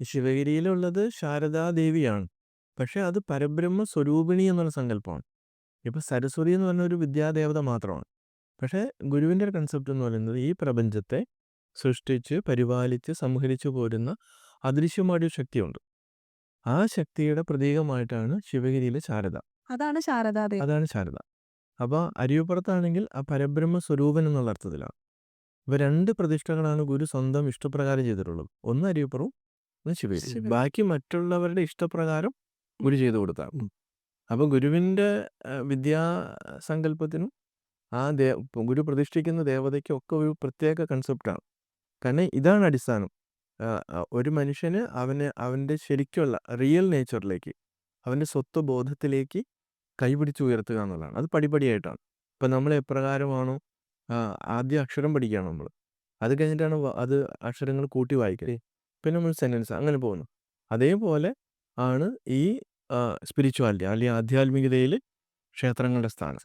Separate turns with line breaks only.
ശിവഗിരിയിലുള്ളത് ശാരദാദേവിയാണ്. പക്ഷെ അത് പരബ്രഹ്മ സ്വരൂപിണി എന്നുള്ള സങ്കല്പമാണ്. ഇപ്പൊ സരസ്വതി എന്ന് പറഞ്ഞ ഒരു വിദ്യാദേവത മാത്രമാണ്. പക്ഷെ ഗുരുവിന്റെ ഒരു കൺസെപ്റ്റ് എന്ന് പറയുന്നത് ഈ പ്രപഞ്ചത്തെ സൃഷ്ടിച്ച് പരിപാലിച്ച് സംഹരിച്ചു പോരുന്ന അദൃശ്യമായൊരു ശക്തിയുണ്ട്. ആ ശക്തിയുടെ പ്രതീകമായിട്ടാണ് ശിവഗിരിയിലെ ശാരദ.
അതാണ് ശാരദ
അതാണ് ശാരദ. അപ്പൊ അരിയപ്പുറത്താണെങ്കിൽ ആ പരബ്രഹ്മ സ്വരൂപൻ എന്നുള്ള അർത്ഥത്തിലാണ്. ഇപ്പൊ രണ്ട് പ്രതിഷ്ഠകളാണ് ഗുരു സ്വന്തം ഇഷ്ടപ്രകാരം ചെയ്തിട്ടുള്ളത്. ഒന്ന് അരിയപ്പുറവും ബാക്കി മറ്റുള്ളവരുടെ ഇഷ്ടപ്രകാരം ഗുരു ചെയ്തു കൊടുത്താൽ അപ്പൊ ഗുരുവിന്റെ ഏഹ്, വിദ്യാസങ്കല്പത്തിനും ആ ദേ ഗുരു പ്രതിഷ്ഠിക്കുന്ന ദേവതയ്ക്കും ഒക്കെ ഒരു പ്രത്യേക കൺസെപ്റ്റാണ്. കാരണം ഇതാണ് അടിസ്ഥാനം. ഒരു മനുഷ്യന് അവന് അവന്റെ ശരിക്കുള്ള റിയൽ നേച്ചറിലേക്ക് അവന്റെ സ്വത്വ ബോധത്തിലേക്ക് കൈപിടിച്ച് ഉയർത്തുക എന്നുള്ളതാണ്. അത് പടിപടിയായിട്ടാണ്. ഇപ്പം നമ്മൾ എപ്രകാരമാണോ ആദ്യ ആദ്യം അക്ഷരം പഠിക്കുകയാണ് നമ്മൾ അത് കഴിഞ്ഞിട്ടാണ് വ അത് അക്ഷരങ്ങൾ കൂട്ടി വായിക്കൽ. പിന്നെ നമ്മൾ സെന്റൻസ് അങ്ങനെ പോകുന്നു. അതേപോലെ ആണ് ഈ സ്പിരിച്വാലിറ്റി അല്ലെങ്കിൽ ആധ്യാത്മികതയിൽ ക്ഷേത്രങ്ങളുടെ സ്ഥാനം.